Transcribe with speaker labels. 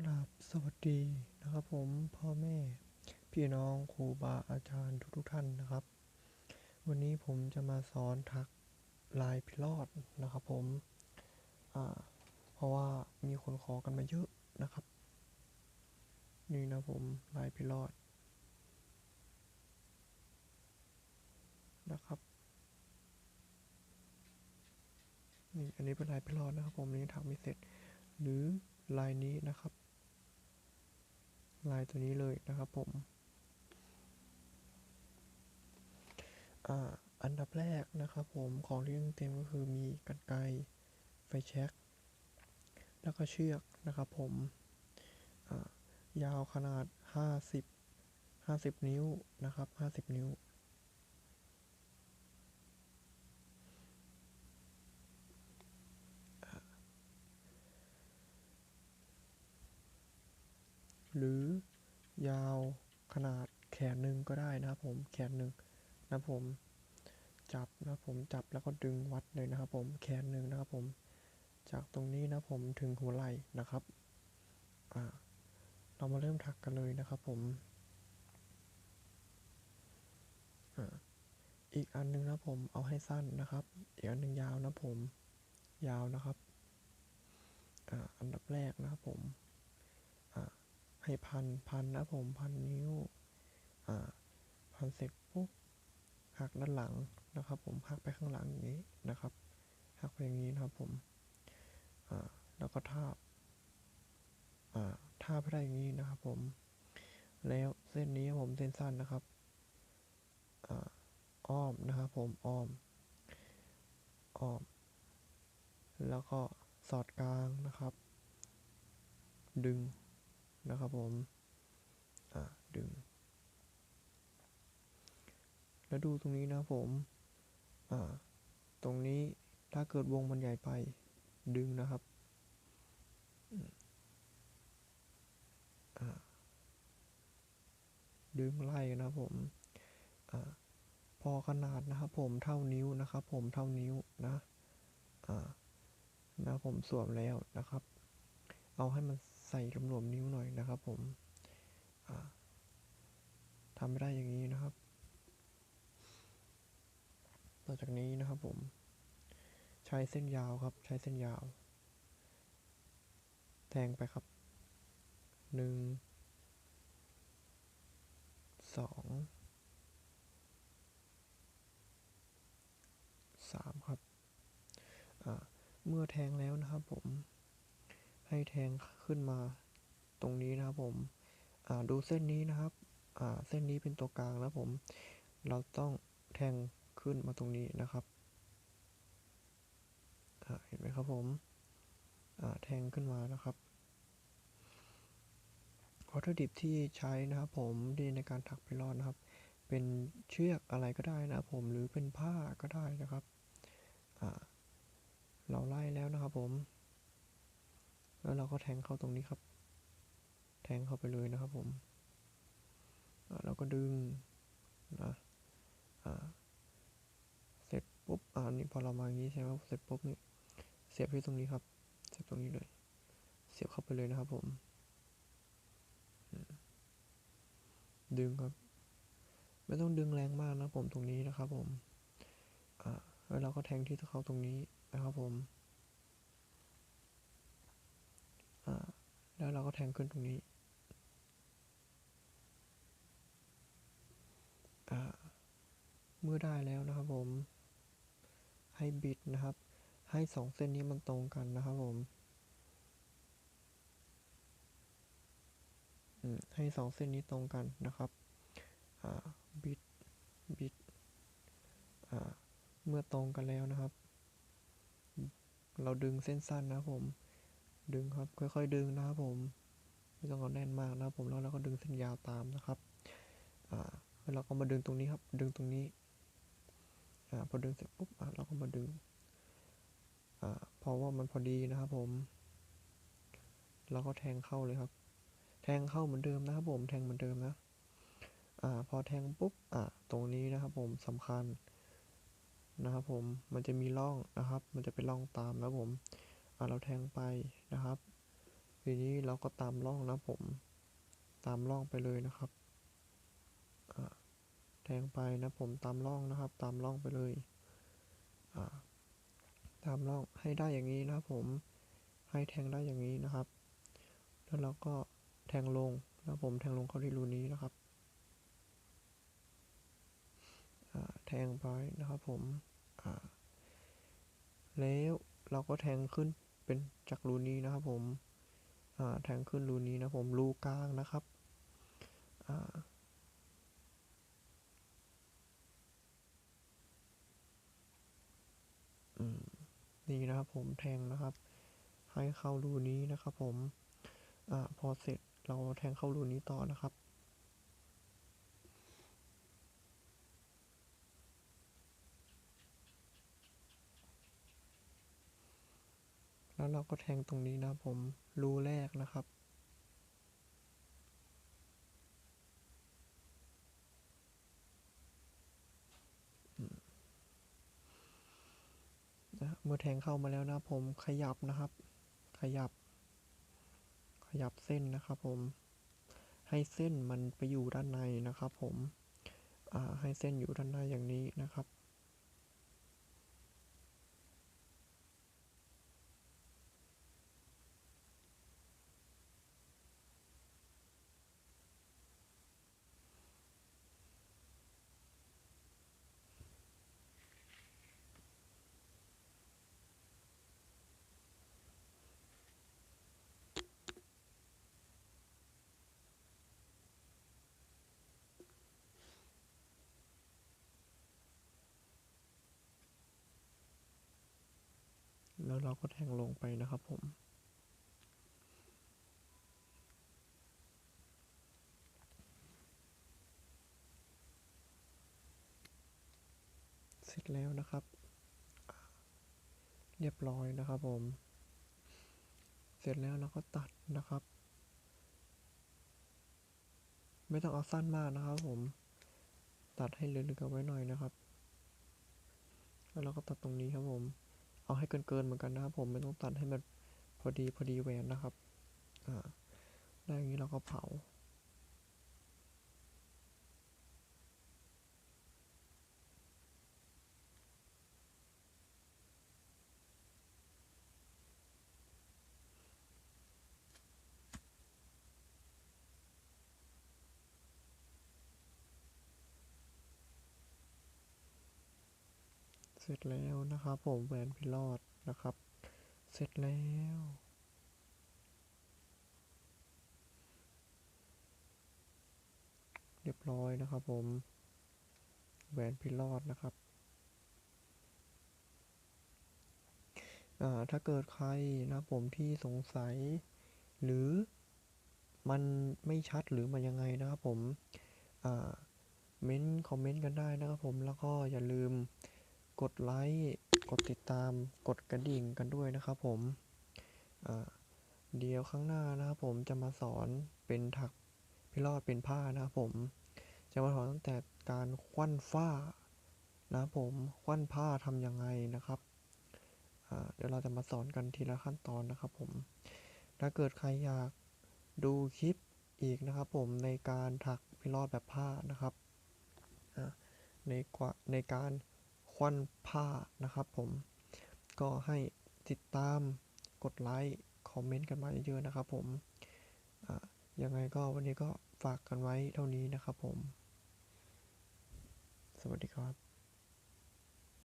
Speaker 1: กราบสวัสดีนะครับผมพ่อแม่พี่น้องครูบาอาจารย์ทุกๆท่านนะครับ วันนี้ผมจะมาสอนถักลายพิรอดนะครับผมเพราะว่ามีคนขอกันมาเยอะนะครับ นี่นะผมลายพิรอดนะครับนี่อันนี้เป็นลายพิรอดนะครับผมนี่ถักไม่เสร็จ หรือลายนี้นะครับ ลายตัวนี้เลยนะครับผมอันดับแรกนะครับผมของที่ต้องเตรียมก็คือมีกันไกไฟแช็กแล้วก็เชือกนะครับผมยาวขนาด 50 50 นิ้วนะครับ 50 นิ้ว หรือ ยาวขนาดแขนหนึ่งก็ได้นะครับผมแขนหนึ่งนะผมจับนะผมจับแล้วก็ดึงวัดเลยนะครับผมแขนหนึ่งนะครับผมจากตรงนี้นะผมถึงหัวไหล่นะครับอ่าเรามาเริ่มถักกันเลยนะครับผมอ่าอีกอันหนึงนะผมเอาให้สั้นนะครับ อีกอันหนึ่งยาวนะผมยาวนะครับอ่าอันดับแรกนะครับผม ให้พันพันนะผมพันนิ้ว อ่า พันเสร็จปุ๊บหักด้านหลังนะครับ ผมหักไปข้างหลังอย่างนี้นะครับหักไปอย่างนี้นะครับผมอ่าแล้วก็ทาบอ่าทาบให้ได้อย่างนี้นะครับ ผม แล้วเส้นนี้ผมเส้นสั้นนะครับอ่าอ้อมนะครับผมอ้อมอ้อม แล้วก็สอดกลางนะครับ ดึง นะครับผม อ่าดึง แล้วดูตรงนี้นะผม อ่า ตรงนี้ถ้าเกิดวงมันใหญ่ไปดึงนะครับ ดึงไล่นะผมอพอขนาดนะครับผมเท่านิ้วนะครับ ผมเท่านิ้วนะนะผมสวมแล้วนะครับ เอาให้มัน ใส่หลวมๆนิ้วหน่อยนะครับผมทำไม่ได้อย่างนี้นะครับ ต่อจากนี้นะครับผม ใช้เส้นยาวครับ ใช้เส้นยาว แทงไปครับ หนึ่ง สอง สามครับ เมื่อแทงแล้วนะครับผม ให้แทงขึ้นมาตรงนี้นะครับผมดูเส้นนี้นะครับเส้นนี้เป็นตัวกลางนะผม เราต้องแทงขึ้นมาตรงนี้นะครับเห็นไหมครับผมแทงขึ้นมานะครับวัตถุดิบที่ใช้นะครับผมในการถักไปรอดนะครับ เป็นเชือกอะไรก็ได้นะครับผมหรือเป็นผ้าก็ได้นะครับเราไล่แล้วนะครับผม แล้วเราก็แทงเข้าตรงนี้ครับ แทงเข้าไปเลยนะครับผมเราก็ดึงนะเสร็จปุ๊บอ่านี่พอเรามาอย่างนี้ใช่ไหมครับเสร็จปุ๊บนี่เสียบที่ตรงนี้ครับ เสียบตรงนี้เลย เสียบเข้าไปเลยนะครับผมอืมดึงครับ ไม่ต้องดึงแรงมากนะผมตรงนี้นะครับผม อ่า แล้วเราก็แทงที่เข้าตรงนี้นะครับผม อ่า แล้วเราก็แทงขึ้นตรงนี้เมื่อได้แล้วนะครับผมให้บิดนะครับ ให้สองเส้นนี้มันตรงกันนะครับผมให้สองเส้นนี้ตรงกันนะครับบิดบิดเมื่อตรงกันแล้วนะครับ เราดึงเส้นสั้นนะครับผม ดึงครับ ค่อยๆดึงนะครับผมไม่ต้องเอาแน่นมากนะครับผมแล้วเราก็ดึงเส้นยาวตามนะครับอ่าแล้วเราก็มาดึงตรงนี้ครับ ดึงตรงนี้อ่าพอดึงเสร็จปุ๊บอ่าเราก็มาดึงอ่าเพราะว่ามันพอดีนะครับผมเราก็แทงเข้าเลยครับ แทงเข้าเหมือนเดิมนะครับผมแทงเหมือนเดิมนะอ่าพอแทงปุ๊บอ่าตรงนี้นะครับผมสำคัญนะครับผมมันจะมีร่องนะครับ มันจะเป็นร่องตามนะครับผม อ่าเราแทงไปนะครับ ทีนี้เราก็ตามร่องนะผม ตามร่องไปเลยนะครับแทงไปนะผมตามร่องนะครับ ตามร่องไปเลยตามร่องให้ได้อย่างนี้นะครับ ผมให้แทงได้อย่างนี้นะครับ แล้วเราก็แทงลงนะผมแทงลงเข้าที่รูนี้นะครับแทงไปนะครับผมแล้วเราก็แทงขึ้น เป็นจากรูนี้นะครับผมแทงขึ้นรูนี้นะผมรูกลางนะครับนี่นะครับผมแทงนะครับ ให้เข้ารูนี้นะครับผมอพอเสร็จเราแทงเข้ารูนี้ต่อนะครับ แล้ว เราก็แทงตรงนี้นะผมรูแรกนะครับนะเมื่อแทงเข้ามาแล้วนะผมขยับนะครับ ขยับ ขยับเส้นนะครับผม ให้เส้นมันไปอยู่ด้านในนะครับผมให้เส้นอยู่ด้านในอย่างนี้นะครับ แล้วเราก็แทงลงไปนะครับผม เสร็จแล้วนะครับ เรียบร้อยนะครับผม เสร็จแล้วเราก็ตัดนะครับ ไม่ต้องเอาสั้นมากนะครับผม ตัดให้เหลือๆไว้หน่อยนะครับ แล้วเราก็ตัดตรงนี้ครับผม เอาให้เกินๆเหมือนกันนะครับผมไม่ต้องตัดให้มันพอดีพอดีแหวนนะครับ อ่าได้อย่างนี้เราก็เผา ร็จแล้วนะครับผมแหวนพิรอดนะครับ เสร็จแล้วเรียบร้อยนะครับผมแหวนพิรอดนะครับถ้าเกิดใครนะผมที่สงสัย หรือมันไม่ชัดหรือมันยังไงนะครับผมเม้นคอมเมนต์กันได้นะครับผมแล้วก็อย่าลืม กดไลค์ กดติดตาม กดกระดิ่งกันด้วยนะครับผมเดี๋ยวข้างหน้านะครับผมจะมาสอนเป็นถักพิรอดเป็นผ้านะครับผม จะมาสอนตั้งแต่การควันฝ้านะครับผมควันผ้าทำยังไงนะครับเดี๋ยวเราจะมาสอนกันทีละขั้นตอนนะครับผม ถ้าเกิดใครอยากดูคลิปอีกนะครับผมในการถักพิรอดแบบผ้านะครับในกว่าในการ ควันผ้านะครับผมก็ให้ติดตามกดไลค์คอมเมนต์กันมาเยอะๆนะครับผมยังไงก็วันนี้ก็ฝากกันไว้เท่านี้นะครับผม สวัสดีครับ